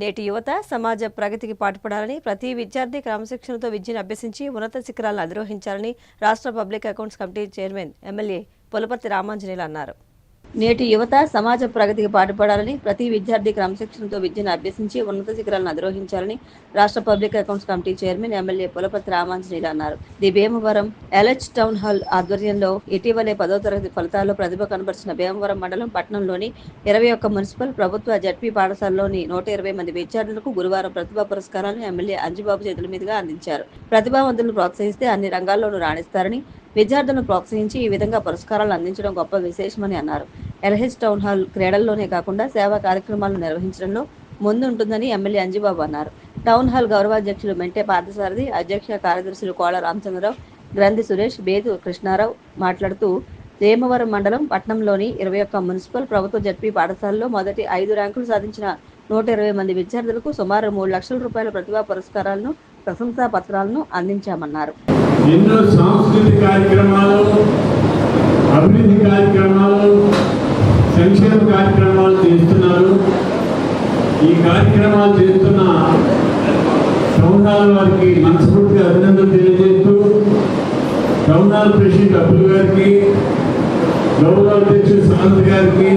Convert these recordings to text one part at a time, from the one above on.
నేటి యువత సమాజ ప్రగతికి పాటుపడాలని ప్రతి విద్యార్థి క్రమశిక్షణతో విద్యను అభ్యసించి ఉన్నత శిఖరాలను అధిరోహించాలని రాష్ట్ర public accounts committee chairman MLA Pulaparthi Ramanjaneyulu అన్నారు. నేటి యువత సమాజ ప్రగతికి పాటుపడాలని ప్రతి విద్యార్థి క్రమశిక్షణతో విద్యను అభ్యసించి ఉన్నత శిఖరాలను అధిరోహించాలని రాష్ట్ర public accounts committee chairman MLA Pulapathi Ramanjaneyulu అన్నారు. The Bhimavaram LH town hall ఆధ్వర్యంలో ఇటీవలే పదో తరగతి ఫలితాల్లో ప్రతిభ కనబరిచిన భీమవరం మండలం పట్టణంలోని ఇరవై ఒక్క మున్సిపల్ ప్రభుత్వ జడ్పీ పాఠశాలలోని నూట ఇరవై మంది విద్యార్థులకు గురువారం ప్రతిభా పురస్కారాలను ఎమ్మెల్యే అంజుబాబు చేతుల మీదుగా అందించారు. ప్రతిభావంతులను ప్రోత్సహిస్తే అన్ని రంగాల్లోనూ రాణిస్తారని విద్యార్థులను ప్రోత్సహించి ఈ విధంగా పురస్కారాలు అందించడం గొప్ప విశేషమని అన్నారు. ఎల్హెచ్ టౌన్ హాల్ క్రీడల్లోనే కాకుండా సేవా కార్యక్రమాలను నిర్వహించడంలో ముందుంటుందని ఎమ్మెల్యే అంజిబాబు అన్నారు. టౌన్ హాల్ గౌరవాధ్యక్షులు మెంటే పార్థసారథి అధ్యక్ష కార్యదర్శులు కోళ రామచంద్రరావు గ్రంథి సురేష్ బేదు కృష్ణారావు మాట్లాడుతూ భీమవరం మండలం పట్నంలోని ఇరవై ఒక్క మున్సిపల్ ప్రభుత్వ జడ్పీ పాఠశాలలో మొదటి ఐదు ర్యాంకులు సాధించిన నూట ఇరవై మంది విద్యార్థులకు సుమారు మూడు లక్షల రూపాయల ప్రతిభా పురస్కారాలను ప్రశంసా పత్రాలను అందించామన్నారు. ఎన్నో సాంస్కృతిక కార్యక్రమాలు అభివృద్ధి కార్యక్రమాలు సంక్షేమ కార్యక్రమాలు చేస్తున్నారు. ఈ కార్యక్రమాలు చేస్తున్న టౌన్ వారికి మనస్ఫూర్తిగా అభినందనలు తెలియజేస్తూ టౌన్ ప్రెసిడెంట్ అబ్బుల్ గారికి గౌరవ అధ్యక్షుడు సాంత్ గారికి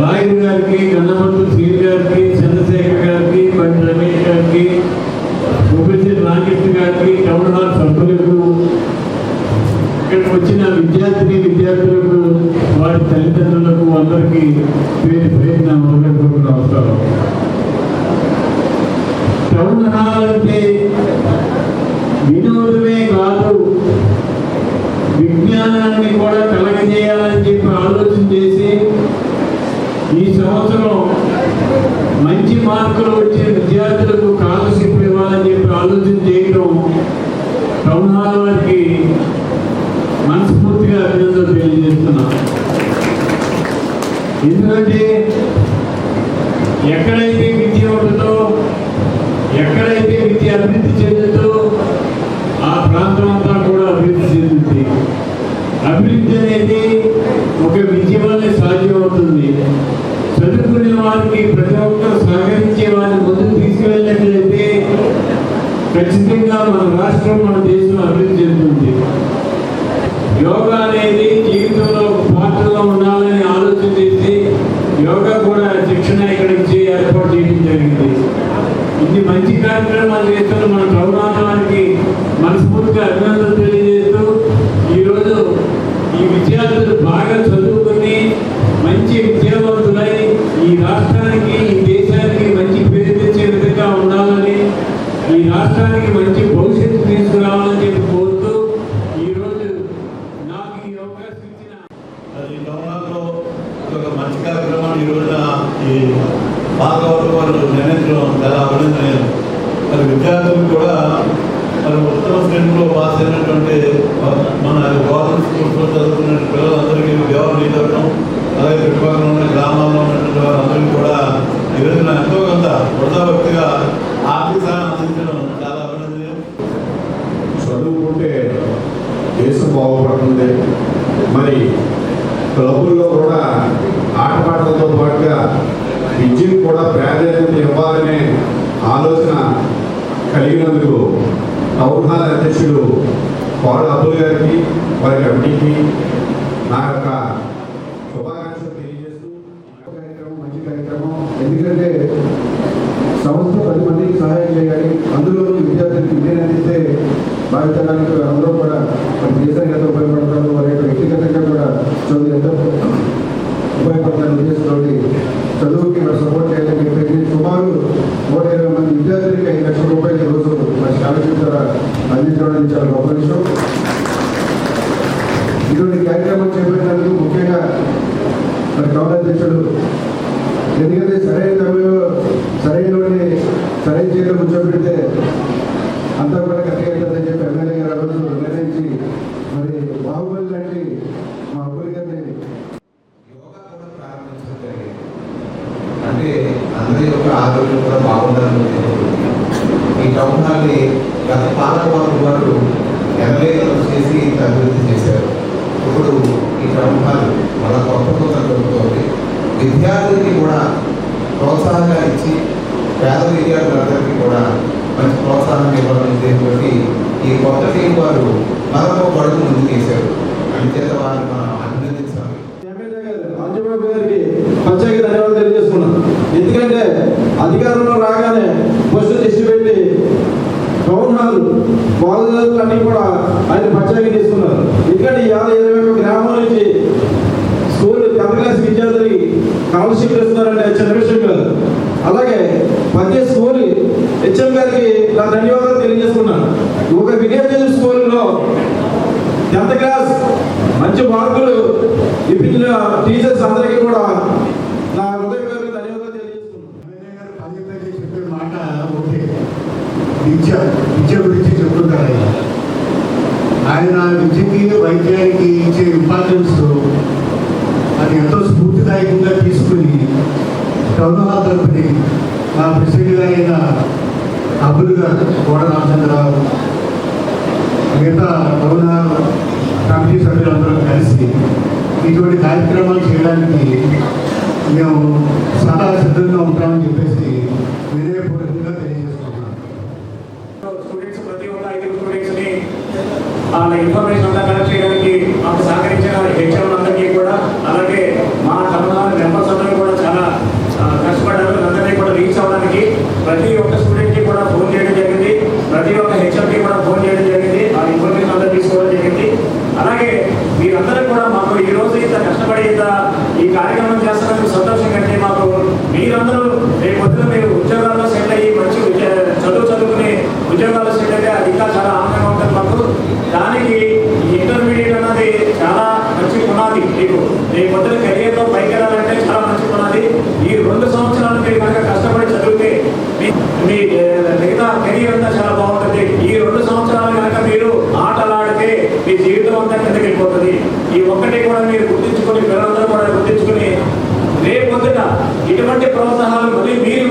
రాయల్ గారికి గన్నమల్లు సీని గారికి చంద్రశేఖర్ గారికి బండి రమేష్ గారికి ప్రొఫెసర్ నాగేష్ గారికి టౌన్ హాల్ సభ్యులకు ఇక్కడికి వచ్చిన విద్యార్థిని విద్యార్థులకు వారి తల్లిదండ్రులకు అందరికీ పేరు పేరు నా మొదటి నమస్కారం టౌన్ హాల్ అంటే వినోదమే కాదు విజ్ఞానాన్ని కూడా కలగజేయాలని చెప్పి ఆలోచన చేసి ఈ సంవత్సరం మంచి మార్కులు వచ్చే విద్యార్థులకు స్కాలర్షిప్ ఇవ్వాలని చెప్పి ఆలోచన చేయడం టౌన్ హాల్ వారికి మనస్ఫూర్తిగా అభినందనలు తెలియజేస్తున్నాం ఎందుకంటే ఎక్కడైతే విద్య ఉంటుందో ఎక్కడైతే విద్య అభివృద్ధి చెందుతో ఆ ప్రాంతం అంతా కూడా అభివృద్ధి చెందుతుంది. అభివృద్ధి అనేది ఒక విద్య వల్లే సాధ్యమవుతుంది. చదువుకునే వారికి ప్రతి ఒక్కరు సహకరించే వారిని ముందుకు తీసుకువెళ్ళినట్లయితే ఖచ్చితంగా మన రాష్ట్రం మన దేశం అభివృద్ధి చెందుతుంది యోగా అనేది జీవితంలో ఒక పాత్రలో ఉండాలని ఆలోచన చేసి యోగా కూడా శిక్షణ ఇక్కడ ఇచ్చి ఏర్పాటు చేయడం జరిగింది ఇన్ని మంచి కార్యక్రమాలు చేస్తున్న మన ప్రభుత్వానికి మనస్ఫూర్తిగా అభినందనలు తెలియజేస్తూ ఈరోజు ఈ విద్యార్థులు బాగా చదువుకుని మంచి విద్యావంతులై ఈ రాష్ట్రానికి ఈ దేశానికి మంచి పేరు తెచ్చే విధంగా ఉండాలని ఈ రాష్ట్రానికి మంచి భవిష్యత్తు తీసుకురావాలని చెప్పి కోరుతూ ఈరోజు నాకు ఈ అవకాశం ఇచ్చిన అది గవర్నర్లో ఒక మంచి కార్యక్రమాన్ని ఈ రోజున ఈ భాగవతం వారు నిర్ణయించడం చాలా అభినందనీయం మరి విద్యార్థులు కూడా మరి స్కూల్లో పాస్ అయినటువంటి మన గవర్నమెంట్ స్కూల్స్లో చదువుకున్న పిల్లలందరికీ వ్యవహారం ఇవ్వడం అలాగే చుట్టుపక్కల ఉన్న గ్రామాల్లో ఉన్నటువంటి వారందరికీ కూడా ఈ రోజున ఎంతో కొంత వృధాభక్తిగా ఆర్థిక సహాయం అందించడం చాలా అభినందనీయం. చదువుకుంటే దేశం బాగుపడుతుంది. మరి క్లబ్బుల్లో కూడా ఆటపాటలతో పాటుగా విద్యకు కూడా ప్రాధాన్యత ఇవ్వాలనే ఆలోచన కలిగినందుకు టౌన్ హాల్ అధ్యక్షుడు కోడ అబ్దుల్ గారికి వారి కమిటీకి నా యొక్క శుభాకాంక్షలు తెలియజేస్తూ కార్యక్రమం మంచి కార్యక్రమం. ఎందుకంటే సంస్థ పది మందికి సహాయం చేయాలి. అందులో విద్యార్థులకు విద్యను అందిస్తే భావితరానికి అందరూ కూడా మన దేశానికి ఎంత ఉపయోగపడతారు. వారి యొక్క వ్యక్తిగతంగా కూడా చదువు ఎంత ఉపయోగపడతారు ఉద్దేశంతో చదువుకి మరి సపోర్ట్ చేయాలని చెప్పేసి సుమారు నూట ఇరవై మంది విద్యార్థులకి ఐదు లక్షల రూపాయలు ఈ రోజు మన స్కాలర్షిప్ ద్వారా అందించడం అనేది చాలా గొప్ప విషయం ఇటువంటి కార్యక్రమం చేపట్టినందుకు ముఖ్యంగా మరి గౌరవ అధ్యక్షుడు ఎందుకంటే సరైన సమయంలో సరైన వాడిని సరైన కూర్చోబెడితే అంతా కూడా కరెక్ట్గా అవుతుందని చెప్పి ఎమ్మెల్యే గారు ఆ రోజు నిర్ణయించి మరి బాహుబలి లాంటి మా అబ్బాయి గారిని యోగా కూడా ప్రారంభించడం జరిగింది. అంటే అందరి యొక్క ఆరోగ్యం కూడా బాగుండాలని ఈ టౌన్ హాల్ని గత పాలకవర్గం వారు ఎమ్మెల్యే గారు చేసి ఇంత అభివృద్ధి చేశారు. ఇప్పుడు ఈ టౌన్ హాల్ మన కొత్త కొత్త విద్యార్థులకి కూడా ప్రోత్సాహంగా ఇచ్చి పేద విద్యార్థులందరికీ కూడా మంచి ప్రోత్సాహం ఇవ్వాలని ఉద్దేశంతో ఈ కొత్త టీం వారు మరొక పడుగు ముందుకు వేశారు అంచేత వారిని మనం అభినందించాలి. ఎమ్మెల్యే గారికి ప్రత్యేక ధన్యవాదాలు తెలియజేసుకున్నాను ఎందుకంటే అధికారంలో రాగానే బస్సు తెచ్చి పెట్టి టౌన్ హాల్ బాగుదలన్నీ కూడా ఆయన ప్రత్యేక తీసుకున్నారు. ఎందుకంటే ఇవాళ ఇరవై ఒక గ్రామం నుంచి స్కూల్ టెన్త్ క్లాస్ విద్యార్థులకి స్కాలర్షిప్ ఇస్తున్నారంటే చిన్న విషయం కాదు అలాగే ప్రతి స్కూల్ హెచ్ఎం గారికి నా ధన్యవాదాలు తెలియజేస్తున్నాను ఒక విజయనగరం స్కూల్లో టెన్త్ క్లాస్ మంచి మార్కులు ఇప్పించిన టీచర్స్ అందరికీ కూడా నా హృదయపూర్వక ధన్యవాదాలు తెలియజేస్తున్నాను. చెప్పే మాట ఒకటి విద్య విద్య గురించి చెప్తుంటారు ఆయన ఆయన విద్యకి వైద్యానికి ఇచ్చే ఇంపార్టెన్స్ అది ఎంతో స్ఫూర్తిదాయకంగా తీసుకుని టౌన్ హాల్ తరపుని మా ప్రెసిడెంట్ గారైన అబ్బుల్ గారు కోడ రామచంద్రరావు మిగతా టౌన్ హాల్ కమిటీ సభ్యులందరూ కలిసి ఇటువంటి కార్యక్రమాలు చేయడానికి మేము సదా సిద్ధంగా ఉంటామని చెప్పేసి వినయపూర్వకంగా తెలియజేస్తున్నాం. స్టూడెంట్స్ ప్రతి ఒక్క ఐదుగురు స్టూడెంట్స్ని వాళ్ళ ఇన్ఫర్మేషన్ అంతా కలెక్ట్ చేయడానికి మాకు సహకరించిన హెచ్ఎం అందరికీ కూడా అలాగే మా కమలాల మెంబర్స్ అందరూ కూడా చాలా ఆ, కష్టపడ్డారు అందరినీ కూడా రీచ్ అవ్వడానికి ప్రతి ఒక్క స్టూడెంట్కి కూడా ఫోన్ చేయడం జరిగింది ప్రతి ఒక్క హెచ్ఎం కి కూడా ఫోన్ చేయడం జరిగింది ఆ ఇన్ఫర్మేషన్ అంతా తీసుకోవడం జరిగింది అలాగే మీరందరూ కూడా మాకు ఈ రోజు ఇంత కష్టపడి ఈ కార్యక్రమం చేస్తున్నందుకు సంతోషం కంటే మాకు మీరందరూ రేపు పొద్దున మీరు ఉద్యోగాల్లో సెటిల్ అయ్యి మంచి చదువు చదువుకుని ఉద్యోగాల్లో సెటిల్ అయితే అది ఇంకా చాలా ఆనందంగా ఉంటుంది మాకు. దానికి ఇంటర్మీడియట్ అన్నది చాలా మంచి పునాది మీకు. రేపు పొద్దున కెరియర్లో పైకి వెళ్ళాలంటే చాలా మంచి పునాది ఈ రెండు సంవత్సరాలు మీరు కనుక కష్టపడి చదివితే మీ మీ ఏ, మిగతా కెరియర్ అంతా చాలా బాగుంటుంది ఈ రెండు సంవత్సరాలు కనుక మీరు ఆటలాడితే మీ జీవితం అంతా కిందకి వెళ్ళిపోతుంది ఈ ఒక్కటి కూడా మీరు గుర్తించుకొని పిల్లలందరూ కూడా గుర్తించుకొని రేపు పొద్దున ఇటువంటి ప్రోత్సాహాలు మళ్ళీ మీరు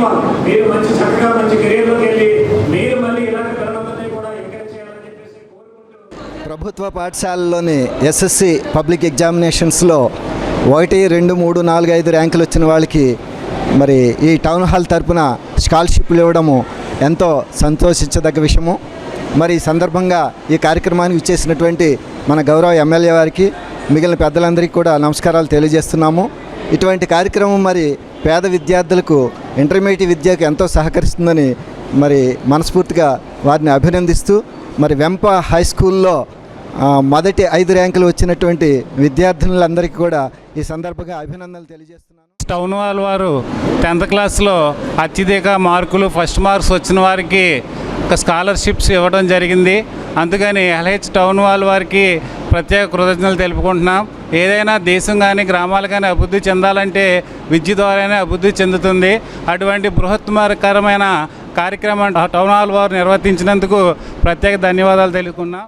మీరు మంచి చక్కగా మంచి కెరీర్లోకి వెళ్ళి మీరు మళ్ళీ ఇలాంటి పిల్లలందరినీ కూడా ఎంకరేజ్ చేయాలని చెప్పేసి ప్రభుత్వ పాఠశాలలోని ఎస్ఎస్సి పబ్లిక్ ఎగ్జామినేషన్స్లో ఒకటి రెండు మూడు నాలుగు ఐదు ర్యాంకులు వచ్చిన వాళ్ళకి మరి ఈ టౌన్ హాల్ తరపున స్కాలర్షిప్లు ఇవ్వడము ఎంతో సంతోషించదగ్గ విషయము. మరి ఈ సందర్భంగా ఈ కార్యక్రమానికి ఇచ్చేసినటువంటి మన గౌరవ ఎమ్మెల్యే వారికి మిగిలిన పెద్దలందరికీ కూడా నమస్కారాలు తెలియజేస్తున్నాము. ఇటువంటి కార్యక్రమం మరి పేద విద్యార్థులకు ఇంటర్మీడియట్ విద్యకు ఎంతో సహకరిస్తుందని మరి మనస్ఫూర్తిగా వారిని అభినందిస్తూ మరి వెంప హై స్కూల్లో మొదటి ఐదు ర్యాంకులు వచ్చినటువంటి విద్యార్థినులందరికీ కూడా ఈ సందర్భంగా అభినందనలు తెలియజేస్తున్నాను. టౌన్ హాల్ వారు టెన్త్ క్లాస్లో అత్యధిక మార్కులు ఫస్ట్ మార్క్స్ వచ్చిన వారికి ఒక స్కాలర్షిప్స్ ఇవ్వడం జరిగింది. అందుకని ఎల్హెచ్ టౌన్ హాల్ వారికి ప్రత్యేక కృతజ్ఞతలు తెలుపుకుంటున్నాం. ఏదైనా దేశం కానీ గ్రామాలు కానీ అభివృద్ధి చెందాలంటే విద్య ద్వారానే అభివృద్ధి చెందుతుంది. అటువంటి బృహత్మకరమైన కార్యక్రమం టౌన్ హాల్ వారు నిర్వర్తించినందుకు ప్రత్యేక ధన్యవాదాలు తెలుపుకున్నాం.